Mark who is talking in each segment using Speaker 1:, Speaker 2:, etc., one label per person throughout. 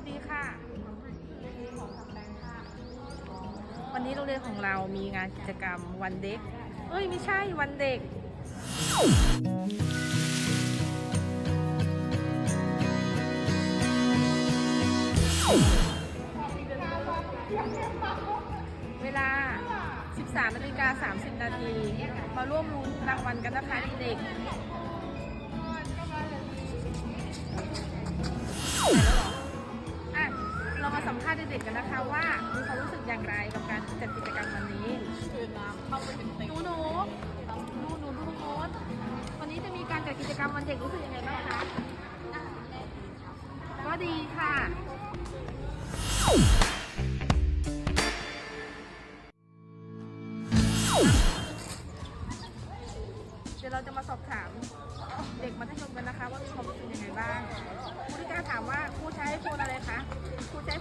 Speaker 1: วัสดีค่ะ วันนี้โรงเรียนของเรามีงานกิจกรรมวันเด็ก เอ้ยไม่ใช่วันเด็ก เวลา 13นาฬิกา30 นาที มาร่วมรุ้นรางวัลกันนะคะเด็ก มาสัมภาษณ์เด็กๆกันนะคะว่ามีความรู้สึกอย่างไรกับการจัดกิจกรรมวันนี้หนูหนูหนูหนูดูโน้ตวันนี้จะมีการจัดกิจกรรมวันเด็กรู้สึกยังไงบ้างคะก็ดีค่ะเดี๋ยวเราจะมาสอบถามเด็กมัธยมกันนะคะ ว่ามีความรู้สึกยังไงบ้างครูที่การถามว่า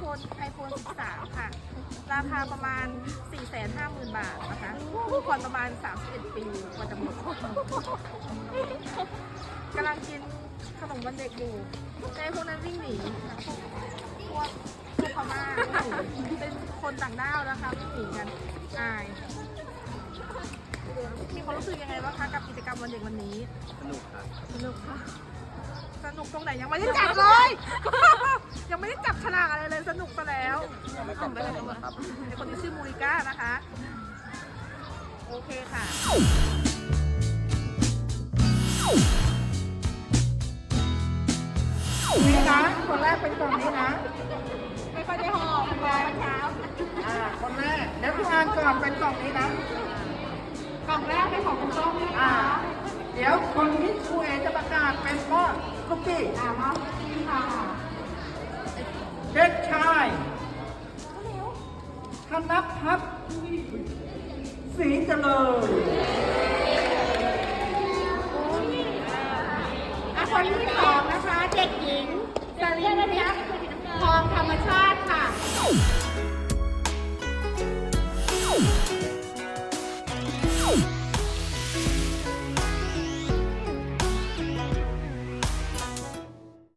Speaker 1: ครูใช้ไอโฟนไอโฟน13 ค่ะ ราคาประมาณ 450,000 บาทนะคะผู้ผ่อนประมาณ 31 ปีกว่าจะหมดกำลังกินขนมวันเด็กอยู่แต่พวกนั้นวิ่งหนีพวกพวกพม่าวิ่งหนีเป็นคนต่างด้าวนะคะวิ่งหนีกันอายมีความรู้สึกยังไงบ้างคะกับกิจกรรมวันเด็กวันนี้
Speaker 2: สนุกครับ
Speaker 1: สนุกค่ะ สนุกตรงไหนยังไม่ได้จับเลย ไม่จับเลยนะ
Speaker 2: ครับ
Speaker 1: ในคนที่ชื่อมูริก้านะคะ โอเคค่ะ
Speaker 3: นี่นะคนแรกเป็นกล่องนี้นะ
Speaker 1: ไม่ค่อยได้หอบมาเช้า
Speaker 3: อ่าคนแรกเดี๋ยวคุณอ่านก่อนเป็นกล่องนี้นะ
Speaker 1: กล่องแรกเป็นของคุณส้มนะ
Speaker 3: อ่า
Speaker 1: คะ
Speaker 3: เดี๋ยวคนที่ครูเอจะประกาศเป็นก็คุกกี้
Speaker 1: อ่ามอสซี่ค่ะ
Speaker 3: นพัฒน์ศรีเจริญ
Speaker 4: อะคนที่สองนะคะ เด็กหญิง